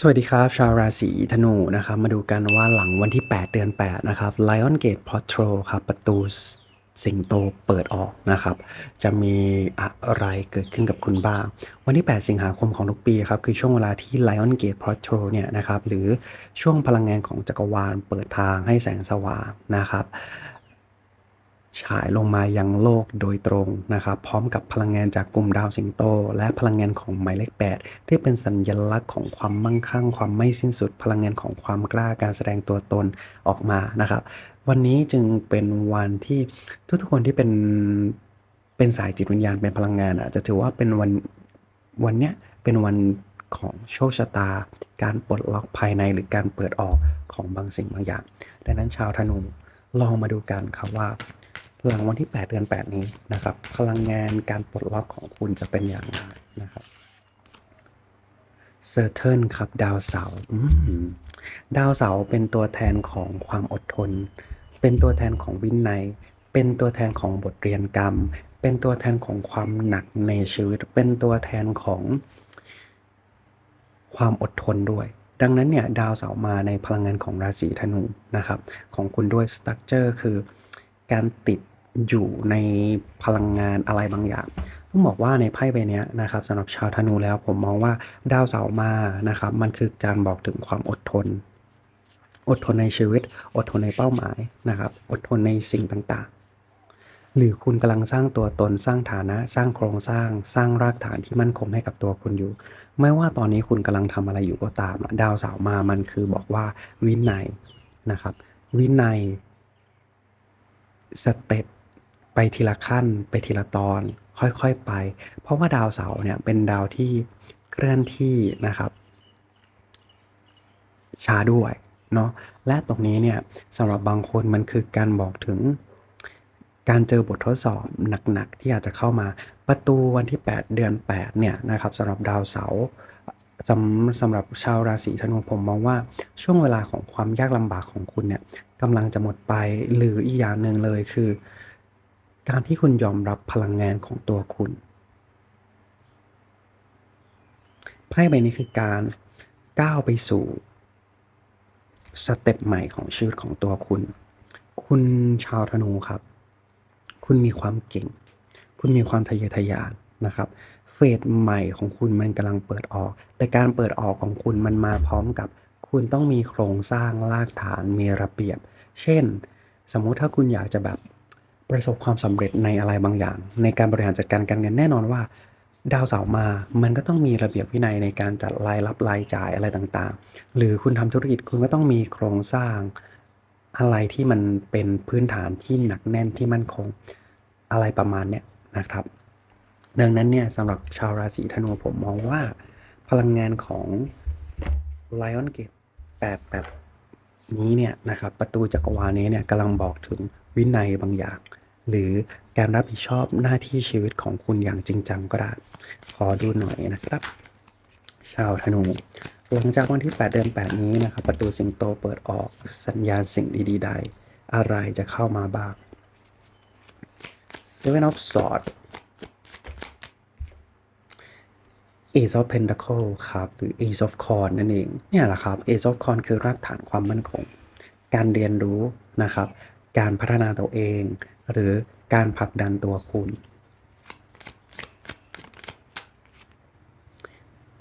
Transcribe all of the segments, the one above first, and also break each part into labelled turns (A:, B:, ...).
A: สวัสดีครับ ชาวราศีธนูนะครับมาดูกันว่าหลังวันที่ 8 เดือน 8 นะครับ Lion Gate Portal ครับ ประตูสิงโตเปิดออกนะครับ จะมีอะไรเกิดขึ้นกับคุณบ้าง วันที่ 8 สิงหาคมของทุกปีครับ คือช่วงเวลาที่ Lion Gate Portal เนี่ยนะครับ หรือช่วงพลังงานของจักรวาลเปิดทางให้แสงสว่างนะครับ ฉายลงมายังโลกโดยตรงนะครับพร้อมกับพลังงานจากกลุ่มดาวสิงโต และพลังงานของหมายเลข 8 ที่เป็นสัญลักษณ์ของความมั่งคั่ง ความไม่สิ้นสุด พลังงานของความกล้าการแสดงตัวตนออกมานะครับ วันนี้จึงเป็นวันที่ทุกๆคนที่เป็นเป็นสายจิตวิญญาณเป็นพลังงานอะจะถือว่าเป็นวันวันเนี้ยเป็นวันของโชคชะตา การปลดล็อกภายในหรือการเปิดออกของบางสิ่งบางอย่าง ดังนั้นชาวธนูลองมาดูกันครับว่า หลังวันที่ 8 เดือน 8 นี้นะครับ พลังงานการปลดล็อกของคุณจะเป็นอย่างไรนะครับเซอร์เทิครับดาวเสาร์ดาวเสาร์เป็นตัวแทนของความอดทน เป็นตัวแทนของวินัย เป็นตัวแทนของบทเรียนกรรม เป็นตัวแทนของความหนักในชีวิต เป็นตัวแทนของความอดทนด้วย ดังนั้นเนี่ยดาวเสาร์มาในพลังงานของราศีธนูนะครับ ของคุณด้วยสตั๊กเจอร์คือ การติดอยู่ในพลังงานอะไรบางอย่างต้องบอกว่าในไพ่ใบนี้นะครับสำหรับชาวธนูแล้วผมมองว่าดาวเสาร์มานะครับ มันคือการบอกถึงความอดทน อดทนในชีวิต อดทนในเป้าหมายนะครับ อดทนในสิ่งต่างๆ หรือคุณกำลังสร้างตัวตนสร้างฐานะ สร้างโครงสร้าง สร้างรากฐานที่มั่นคงให้กับตัวคุณอยู่ ไม่ว่าตอนนี้คุณกำลังทำอะไรอยู่ก็ตาม ดาวเสาร์มามันคือบอกว่าวินัยนะครับ วินัย สเต็ปไปทีละขั้น ไปทีละตอน ค่อยๆไป เพราะว่าดาวเสาร์เนี่ยเป็นดาวที่เคลื่อนที่นะครับช้าด้วยเนาะและตรงนี้เนี่ยสำหรับบางคนมันคือการบอกถึงการเจอบททดสอบหนักๆ ที่อาจจะเข้ามาประตูวันที่ 8 เดือน 8 เนี่ยนะครับสำหรับดาวเสาร์ สำสำหรับชาวราศีธนูผมมองว่าช่วงเวลาของความยากลำบากของคุณเนี่ยกำลังจะหมดไปหรืออีกอย่างหนึ่งเลยคือ การที่คุณยอมรับพลังงานของตัวคุณไพ่ใบนี้คือการก้าวไปสู่สเต็ปใหม่ของชีวิตของตัวคุณ คุณชาวธนูครับ คุณมีความเก่ง คุณมีความทะเยอทะยานนะครับ เฟสใหม่ของคุณมันกำลังเปิดออก แต่การเปิดออกของคุณมันมาพร้อมกับ คุณต้องมีโครงสร้างรากฐานมีระเบียบ เช่น สมมุติถ้าคุณอยากจะแบบประสบความสำเร็จในอะไรบางอย่าง ในการบริหารจัดการการเงินแน่นอนว่า ดาวเสาร์มา มันก็ต้องมีระเบียบวินัยในการจัดรายรับรายจ่ายอะไรต่างๆ หรือคุณทำธุรกิจคุณก็ต้องมีโครงสร้างอะไรที่มันเป็นพื้นฐานที่หนักแน่นที่มั่นคงอะไรประมาณเนี้ยนะครับ ดังนั้นเนี่ยสำหรับชาวราศีธนูผมมองว่าพลังงานของ Lion Gate 8แบบนี้เนี่ยนะครับประตูจักรวาลนี้เนี่ยกำลังบอกถึงวินัยบางอย่าง หรือการรับผิดชอบหน้าที่ชีวิตของคุณอย่างจริงจังก็ได้ขอดูหน่อยนะครับ ชาวธนูหลังจากวันที่ 8 เดือน 8 นี้นะครับ ประตูสิงโตเปิดออกสัญญาณสิ่งดีๆใด อะไรจะเข้ามาบ้าง Seven of Swords Ace of Pentacle ครับหรือ Ace of Coin นั่นเองเนี่ยแหละครับ Ace of Coin คือรากฐานความมั่นคง การเรียนรู้นะครับ การพัฒนาตัวเอง หรือการผลักดันตัวคุณ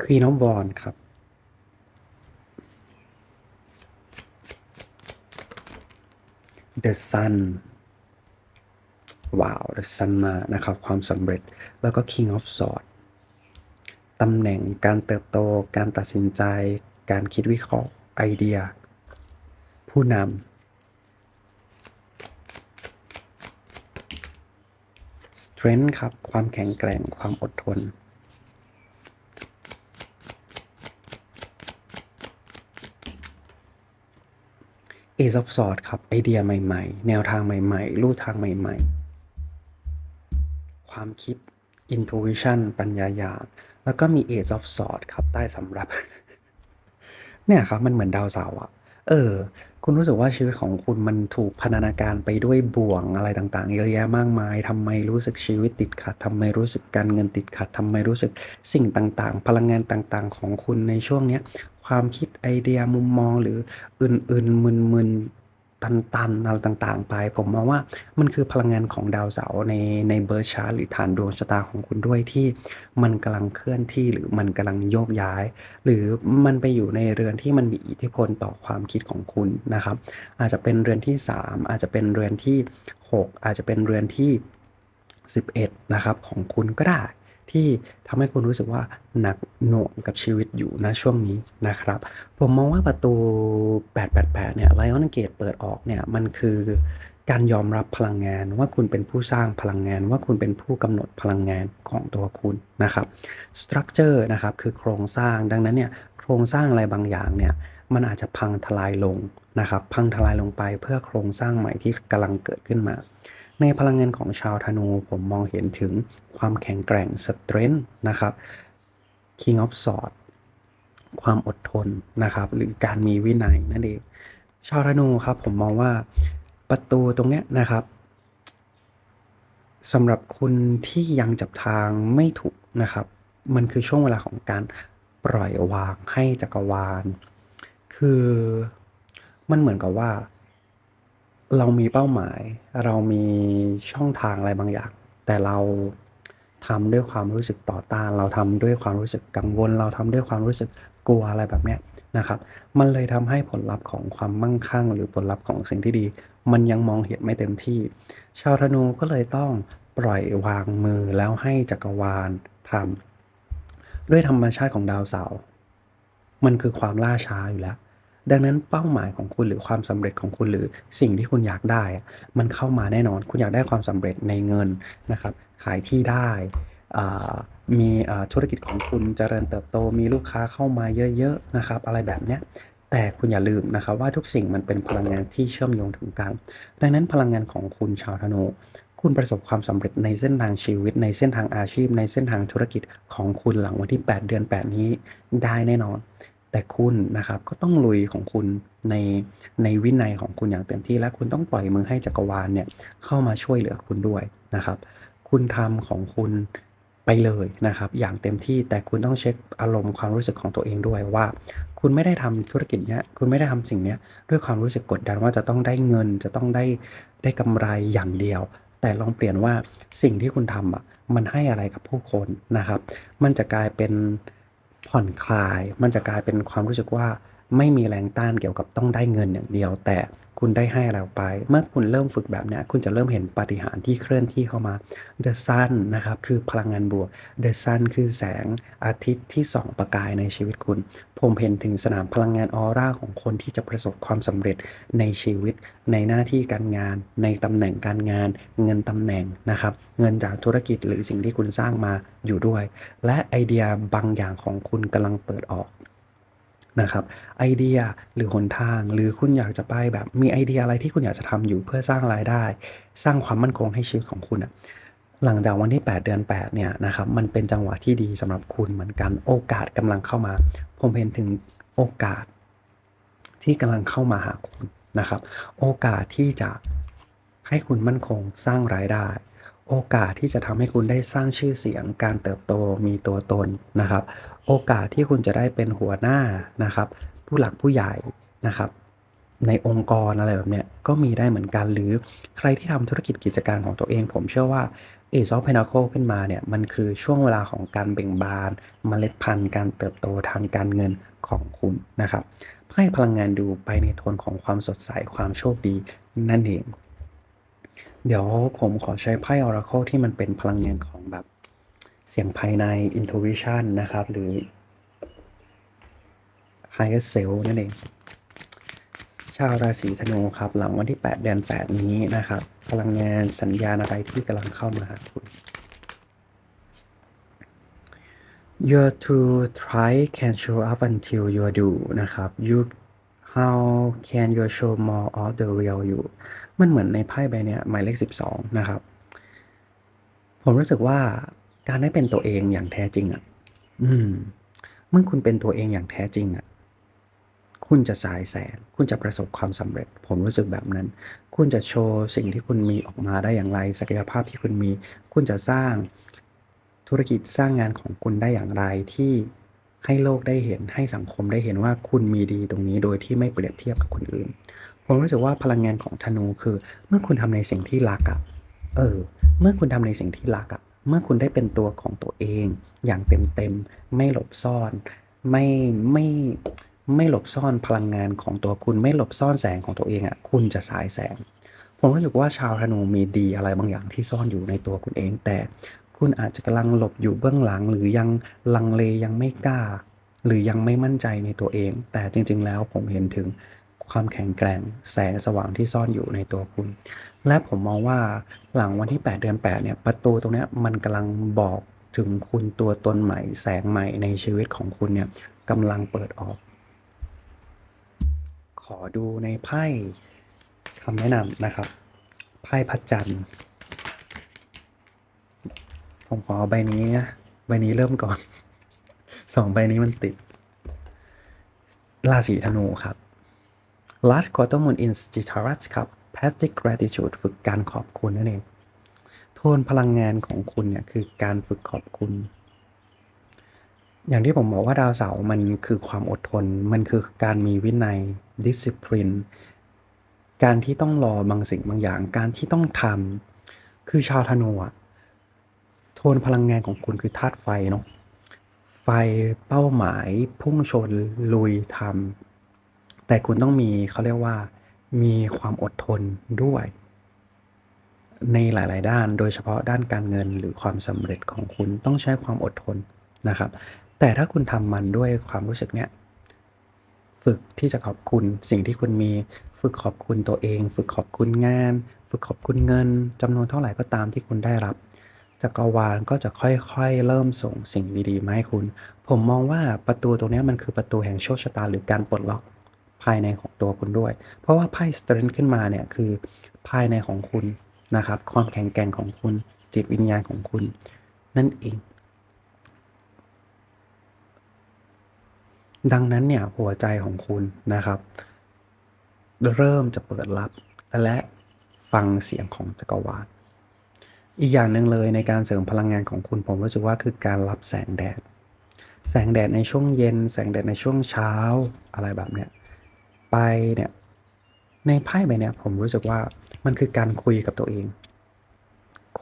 A: Queen of Wands ครับ The Sun ว้าว The Sun มานะครับ ความสำเร็จแล้วก็ King of Swords ตำแหน่งการเติบโต การตัดสินใจ การคิดวิเคราะห์ไอเดีย ผู้นำ strength ครับ ความแข็งแกร่งความอดทน Ace of Swords ครับ ไอเดียใหม่ๆ แนวทางใหม่ๆ ลู่ทางใหม่ๆ ความคิด intuition ปัญญาญาณ แล้วก็มี Ace of Swords ครับใต้สำรับ เนี่ยครับ มันเหมือนดาวเสาร์อะเออ คุณรู้สึกว่าชีวิตของคุณมันถูกพันธนาการไปด้วยบ่วงอะไรต่างๆ เยอะแยะมากมายทำไมรู้สึกชีวิตติดขัดทำไมรู้สึกการเงินติดขัดทำไมรู้สึกสิ่งต่างๆ พลังงานต่างๆ ของคุณในช่วงเนี้ย ความคิดไอเดียมุมมองหรืออื่นๆมึนๆ ตันๆอะไรต่างๆ ไป ผมมองว่ามันคือพลังงานของดาวเสาร์ในในเบิร์ชาร์หรือฐานดวงชะตาของคุณด้วยที่มันกำลังเคลื่อนที่หรือมันกำลังโยกย้าย หรือมันไปอยู่ในเรือนที่มันมีอิทธิพลต่อความคิดของคุณนะครับ อาจจะเป็นเรือนที่ 3 อาจจะเป็นเรือนที่ 6 อาจจะเป็นเรือนที่ 11 นะครับของคุณก็ได้ ที่ทำให้คุณรู้สึกว่าหนักหน่วงกับชีวิตอยู่ณช่วงนี้นะครับ ผมมองว่าประตู 888 เนี่ย Lion Gate เปิดออกเนี่ยมันคือการยอมรับพลังงานว่าคุณเป็นผู้สร้างพลังงาน ว่าคุณเป็นผู้กำหนดพลังงานของตัวคุณนะครับ Structure นะครับคือโครงสร้างดังนั้นเนี่ยโครงสร้างอะไรบางอย่างเนี่ยมันอาจจะพังทลายลงนะครับ พังทลายลงไปเพื่อโครงสร้างใหม่ที่กำลังเกิดขึ้นมา ในพลังงานของชาวธนู ผมมองเห็นถึงความแข็งแกร่ง strength นะครับ King of Swords ความอดทนนะครับ หรือการมีวินัยนั่นเองชาวธนูครับผมมองว่าประตูตรงเนี้ยนะครับสำหรับคุณที่ยังจับทางไม่ถูกนะครับ มันคือช่วงเวลาของการปล่อยวางให้จักรวาล คือมันเหมือนกับว่า เรามีเป้าหมาย เรามีช่องทางอะไรบางอย่าง แต่เราทำด้วยความรู้สึกต่อต้าน เราทำด้วยความรู้สึกกังวล เราทำด้วยความรู้สึกกลัวอะไรแบบเนี้ยนะครับ มันเลยทำให้ผลลัพธ์ของความมั่งคั่ง หรือผลลัพธ์ของสิ่งที่ดี มันยังมองเห็นไม่เต็มที่ ชาวธนูก็เลยต้องปล่อยวางมือแล้วให้จักรวาลทำด้วยธรรมชาติของดาวเสาร์มันคือความล่าช้าอยู่แล้ว ดังนั้นเป้าหมายของคุณหรือความสำเร็จของคุณหรือสิ่งที่คุณอยากได้ มันเข้ามาแน่นอน คุณอยากได้ความสำเร็จในเงินนะครับ ขายที่ได้มีธุรกิจของคุณเจริญเติบโต มีลูกค้าเข้ามาเยอะๆนะครับ อะไรแบบเนี้ยแต่คุณอย่าลืมนะครับว่าทุกสิ่งมันเป็นพลังงานที่เชื่อมโยงถึงกัน ดังนั้นพลังงานของคุณชาวธนูคุณประสบความสำเร็จในเส้นทางชีวิต ในเส้นทางอาชีพ ในเส้นทางธุรกิจของคุณหลังวันที่ 8 เดือน 8 นี้ได้แน่นอน แต่คุณนะครับก็ต้องลุยของคุณในในวินัยของคุณอย่างเต็มที่และคุณต้องปล่อยมือให้จักรวาลเนี่ยเข้ามาช่วยเหลือคุณด้วยนะครับ คุณทำของคุณไปเลยนะครับ อย่างเต็มที่แต่คุณต้องเช็คอารมณ์ความรู้สึกของตัวเองด้วยว่า คุณไม่ได้ทำธุรกิจเนี้ยคุณไม่ได้ทำสิ่งเนี้ยด้วยความรู้สึกกดดันว่าจะต้องได้เงินจะต้องได้ได้กำไรอย่างเดียว แต่ลองเปลี่ยนว่าสิ่งที่คุณทำอะมันให้อะไรกับผู้คนนะครับ มันจะกลายเป็น ผ่อนคลาย มันจะกลายเป็นความรู้สึกว่า ไม่มีแรงต้านเกี่ยวกับต้องได้เงินอย่างเดียว แต่คุณได้ให้อะไรออกไป เมื่อคุณเริ่มฝึกแบบนี้คุณจะเริ่มเห็นปาฏิหาริย์ที่เคลื่อนที่เข้ามา The Sun นะครับคือพลังงานบวก The Sun คือแสงอาทิตย์ที่ส่องประกายในชีวิตคุณ ผมเห็นถึงสนามพลังงานออร่าของคนที่จะประสบความสำเร็จในชีวิต ในหน้าที่การงาน ในตำแหน่งการงาน เงินตำแหน่งนะครับเงินจากธุรกิจหรือสิ่งที่คุณสร้างมาอยู่ด้วย และไอเดียบางอย่างของคุณกำลังเปิดออก นะครับไอเดียหรือหนทาง หรือคุณอยากจะไปแบบมีไอเดียอะไรที่คุณอยากจะทำอยู่เพื่อสร้างรายได้ สร้างความมั่นคงให้ชีวิตของคุณอะหลังจากวันที่ 8 เดือน 8 เนี่ยนะครับมันเป็นจังหวะที่ดีสำหรับคุณเหมือนกันโอกาสกำลังเข้ามา ผมเห็นถึงโอกาส ที่กำลังเข้ามาหาคุณนะครับ โอกาสที่จะให้คุณมั่นคงสร้างรายได้ โอกาสที่จะทำให้คุณได้สร้างชื่อเสียง การเติบโตมีตัวตนนะครับ โอกาสที่คุณจะได้เป็นหัวหน้านะครับ ผู้หลักผู้ใหญ่นะครับ ในองค์กรอะไรแบบเนี้ยก็มีได้เหมือนกันหรือใครที่ทำธุรกิจกิจการของตัวเอง ผมเชื่อว่า Ace of Pentacle ขึ้นมาเนี่ยมันคือช่วงเวลาของการเบ่งบานเมล็ดพันธุ์ การเติบโตทางการเงินของคุณนะครับให้พลังงานดูไปในโทนของความสดใสความโชคดีนั่นเอง เดี๋ยวผมขอใช้ไพ่ Oracle ที่มันเป็นพลังงานของแบบเสียงภายใน intuition นะครับ หรือ higher self นั่นเอง ชาวราศีธนูครับ หลังวันที่ 8 เดือน 8 นี้นะครับ พลังงานสัญญาณอะไรที่กำลังเข้ามาหาคุณ Your true try can show up until you do นะครับ you how can you show more of the real you มันเหมือนในไพ่ใบนี้หมายเลข 12 นะครับ ผมรู้สึกว่าการได้เป็นตัวเองอย่างแท้จริงอะ อืม เมื่อคุณเป็นตัวเองอย่างแท้จริงอะ คุณจะสายแสง คุณจะประสบความสำเร็จ ผมรู้สึกแบบนั้น คุณจะโชว์สิ่งที่คุณมีออกมาได้อย่างไร ศักยภาพที่คุณมี คุณจะสร้างธุรกิจสร้างงานของคุณได้อย่างไรที่ให้โลกได้เห็น ให้สังคมได้เห็นว่าคุณมีดีตรงนี้โดยที่ไม่เปรียบเทียบกับคนอื่น ผมรู้สึกว่าพลังงานของธนูคือ เมื่อคุณทำในสิ่งที่รักอะ่ะเออ เมื่อคุณทำในสิ่งที่รักอะ่ะเมื่อคุณได้เป็นตัวของตัวเอง อย่างเต็มเต็มๆไม่หลบซ่อน ไม่ไม่ไม่หลบซ่อนพลังงานของตัวคุณไม่หลบซ่อนแสงของตัวเองอะ่ะคุณจะสายแสง ผมรู้สึกว่าชาวธนูมีดีอะไรบางอย่างที่ซ่อนอยู่ในตัวคุณเอง แต่คุณอาจจะกำลังหลบอยู่เบื้องหลัง หรือยังลังเลยังไม่กล้า หรือยังไม่มั่นใจในตัวเอง แต่จริง ๆ แล้วผมเห็นถึง ความแข็งแกร่งแสงสว่างที่ซ่อนอยู่ในตัวคุณ และผมมองว่าหลังวันที่ 8 เดือน 8 เนี่ย ประตูตรงนี้มันกำลังบอกถึงคุณตัวตนใหม่ แสงใหม่ในชีวิตของคุณเนี่ยกำลังเปิดออก ขอดูในไพ่คำแนะนำนะครับ ไพ่พัดจันทร์ผมขอใบนี้นะใบนี้เริ่มก่อนสองใบนี้มันติด ราศีธนูครับ last quarter moon in Sagittarius ครับ practice gratitude ฝึกการขอบคุณนั่นเอง โทนพลังงานของคุณเนี่ยคือการฝึกขอบคุณ อย่างที่ผมบอกว่าดาวเสาร์มันคือความอดทน มันคือการมีวินัย discipline การที่ต้องรอบางสิ่งบางอย่าง การที่ต้องทำคือชาวธนูอะโทนพลังงานของคุณคือธาตุไฟเนาะไฟเป้าหมาย พุ่งชน ลุยทำ แต่คุณต้องมีเขาเรียกว่า มีความอดทนด้วย ในหลาย ๆ ด้าน โดยเฉพาะด้านการเงินหรือความสำเร็จของคุณต้องใช้ความอดทนนะครับ แต่ถ้าคุณทำมันด้วยความรู้สึกเนี้ยฝึกที่จะขอบคุณสิ่งที่คุณมี ฝึกขอบคุณตัวเอง ฝึกขอบคุณงาน ฝึกขอบคุณเงินจำนวนเท่าไหร่ก็ตามที่คุณได้รับจักรวาลก็จะค่อยๆ เริ่มส่งสิ่งดีๆมาให้คุณ ผมมองว่าประตูตรงนี้มันคือประตูแห่งโชคชะตาหรือการปลดล็อก ภายในของตัวคุณด้วย เพราะว่าไพ่สเตรนขึ้นมาเนี่ยคือภายในของคุณนะครับ ความแข็งแกร่งของคุณ จิตวิญญาณของคุณ นั่นเอง ดังนั้นเนี่ยหัวใจของคุณนะครับ เริ่มจะเปิดรับและฟังเสียงของจักรวาลอีกอย่างหนึ่งเลยในการเสริมพลังงานของคุณผมรู้สึกว่าคือการรับแสงแดด แสงแดดในช่วงเย็น แสงแดดในช่วงเช้าอะไรแบบเนี้ย ไปเนี่ยในไพ่ใบเนี้ยผมรู้สึกว่ามันคือการคุยกับตัวเอง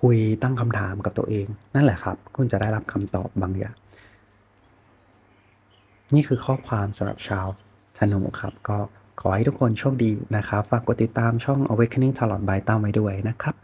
A: คุยตั้งคำถามกับตัวเอง นั่นแหละครับ คุณจะได้รับคำตอบบางอย่างนี่คือข้อความสำหรับชาวธนูครับ ก็ขอให้ทุกคนโชคดีนะครับ ฝากกดติดตามช่อง Awakening Tarot by ตั้มไว้ด้วยนะครับ